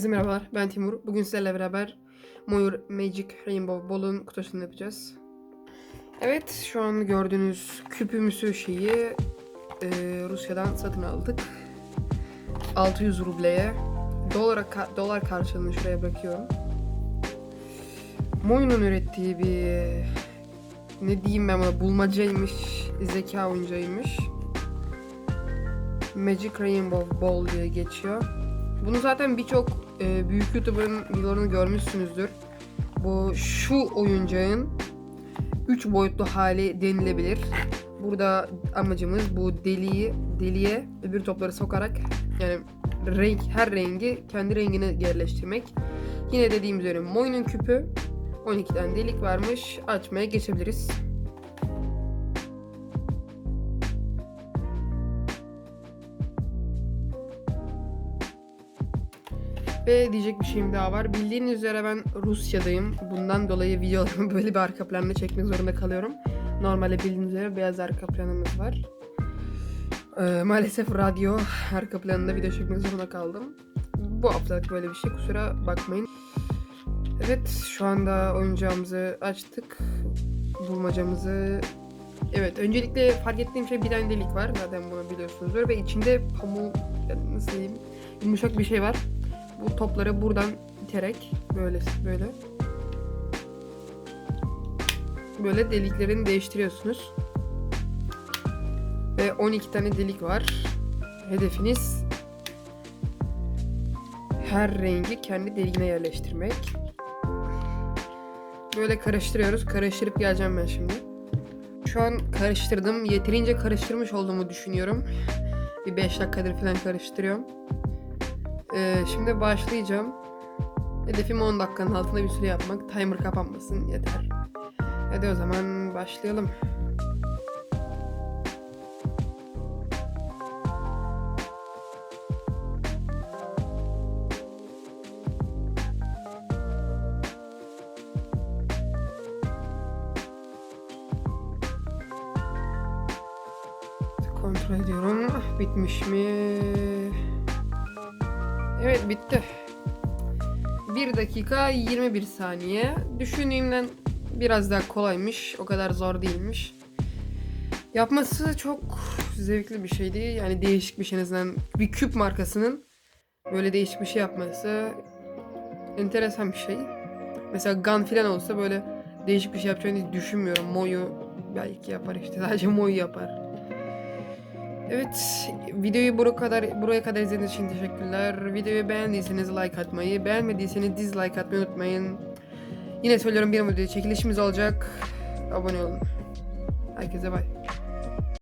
Herkese merhabalar, ben Timur. Bugün sizlerle beraber Moyor Magic Rainbow Ball'un kutusunu yapacağız. Evet, şu an gördüğünüz küpümüzü şeyi e, Rusya'dan satın aldık. 600 rubleye. Dolar, dolar karşılığını şuraya bırakıyorum. Moy'un ürettiği bir ne diyeyim ben buna bulmacaymış, zeka oyuncağıymış. Magic Rainbow Ball diye geçiyor. Bunu zaten birçok e, büyük YouTuber'ın videolarını görmüşsünüzdür. Bu şu oyuncağın 3 boyutlu hali denilebilir. Burada amacımız bu deliği deliğe öbür topları sokarak yani renk her rengi kendi rengine yerleştirmek. Yine dediğim üzere Moy'un küpü 12 tane delik varmış. Açmaya geçebiliriz. Ve diyecek bir şeyim daha var. Bildiğiniz üzere ben Rusya'dayım. Bundan dolayı videolarımı böyle bir arka planda çekmek zorunda kalıyorum. Normalde bildiğiniz üzere beyaz arka planımız var. Ee, maalesef radyo arka planında video çekmek zorunda kaldım. Bu haftalık böyle bir şey kusura bakmayın. Evet şu anda oyuncağımızı açtık. Bulmacamızı Evet öncelikle fark ettiğim şey bir tane delik var. Zaten bunu biliyorsunuzdur. Ve içinde pamuk nasıl diyeyim yumuşak bir şey var bu topları buradan iterek böyle böyle böyle deliklerini değiştiriyorsunuz. Ve 12 tane delik var. Hedefiniz her rengi kendi deliğine yerleştirmek. Böyle karıştırıyoruz. Karıştırıp geleceğim ben şimdi. Şu an karıştırdım. Yeterince karıştırmış olduğumu düşünüyorum. Bir 5 dakikadır falan karıştırıyorum. Ee, şimdi başlayacağım. Hedefim 10 dakikanın altında bir süre yapmak. Timer kapanmasın yeter. Hadi o zaman başlayalım. Kontrol ediyorum. Bitmiş mi? Evet bitti. 1 dakika 21 saniye. Düşündüğümden biraz daha kolaymış. O kadar zor değilmiş. Yapması çok zevkli bir şeydi. Yani değişik bir şey en. Bir küp markasının böyle değişik bir şey yapması enteresan bir şey. Mesela Gun falan olsa böyle değişik bir şey yapacağını düşünmüyorum. Moyu belki yapar işte. Sadece Moyu yapar. Evet, videoyu buraya kadar buraya kadar izlediğiniz için teşekkürler. Videoyu beğendiyseniz like atmayı, beğenmediyseniz dislike atmayı unutmayın. Yine söylüyorum bir video çekilişimiz olacak. Abone olun. Herkese bay.